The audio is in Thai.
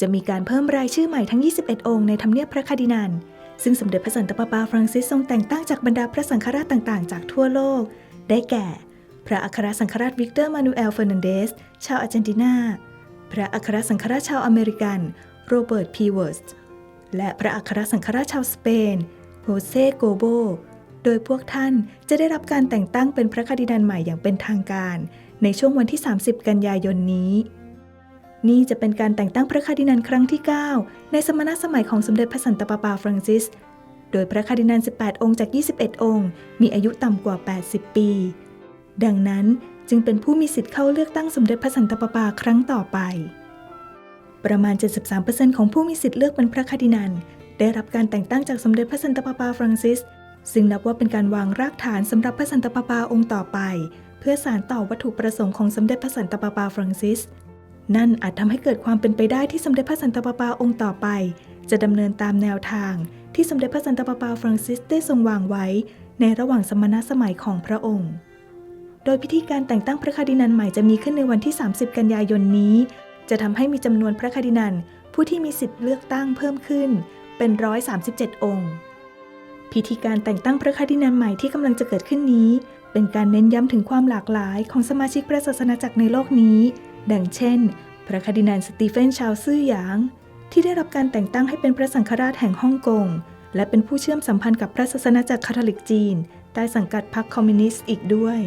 จะมีการเพิ่มรายชื่อใหม่ทั้ง 21 องค์ในทำเนียบพระคาดินัลซึ่งสมเด็จพระสันตะปาปาฟรังซิสทรงแต่งตั้งจากบรรดาพระสังฆราชต่างๆ จากทั่วโลก ได้แก่ พระอัครสังฆราชวิกเตอร์มานูเอลเฟอร์นันเดส ชาวอาร์เจนตินา พระอัครสังฆราชชาวอเมริกันโรเบิร์ตพีเวิร์สและพระอัครสังฆราชชาวสเปนโฮเซโกโบโดยพวกท่านจะได้รับการแต่งตั้งเป็นพระคาดินัลใหม่อย่างเป็นทางการ ในช่วงวันที่ 30 กันยายนนี้ นี่จะเป็นการแต่งตั้งพระคาร์ดินัลครั้งที่ 9 ในสมณสมัยของสมเด็จพระสันตะปาปาฟรังซิส โดยพระคาร์ดินัล18 องค์จาก 21 องค์ มีอายุต่ำกว่า 80 ปี ดังนั้นจึงเป็นผู้มีสิทธิ์เข้าเลือกตั้งสมเด็จพระสันตะปาปาครั้งต่อไป ประมาณ 73%ของผู้มีสิทธิ์เลือกเป็นพระคาร์ดินัลได้รับการแต่งตั้งจากสมเด็จพระสันตะปาปาฟรังซิส ซึ่งนับว่าเป็นการวางรากฐานสำหรับพระสันตะปาปาองค์ต่อไป เพื่อสานต่อวัตถุประสงค์ของสมเด็จพระสันตะปาปาฟรังซิส นั่นอาจทำให้เกิดความเป็นไปได้ที่สมเด็จพระสันตะปาปาองค์ต่อไป จะดำเนินตามแนวทางที่สมเด็จพระสันตะปาปาฟรังซิสได้ทรงวางไว้ ในระหว่างสมณสมัยของพระองค์ โดยพิธีการแต่งตั้งพระคาร์ดินัลใหม่จะมีขึ้นในวันที่ 30 กันยายนนี้ จะทำให้มีจำนวนพระคาร์ดินัลผู้ที่มีสิทธิ์เลือกตั้งเพิ่มขึ้น เป็น 137 องค์ พิธีการแต่งตั้งพระคาร์ดินัลใหม่ที่กำลังจะเกิดขึ้นนี้ เป็นการเน้นย้ำถึงความหลากหลายของสมาชิกพระศาสนาจักรในโลกนี้ ดังเช่น พระคดินันสตีเฟนชาวซื่อหยาง ที่ได้รับการแต่งตั้งให้เป็นพระสังฆราชแห่งฮ่องกง และเป็นผู้เชื่อมสัมพันธ์กับพระศาสนาจักรคาทอลิกจีน ใต้สังกัดพรรคคอมมิวนิสต์อีกด้วย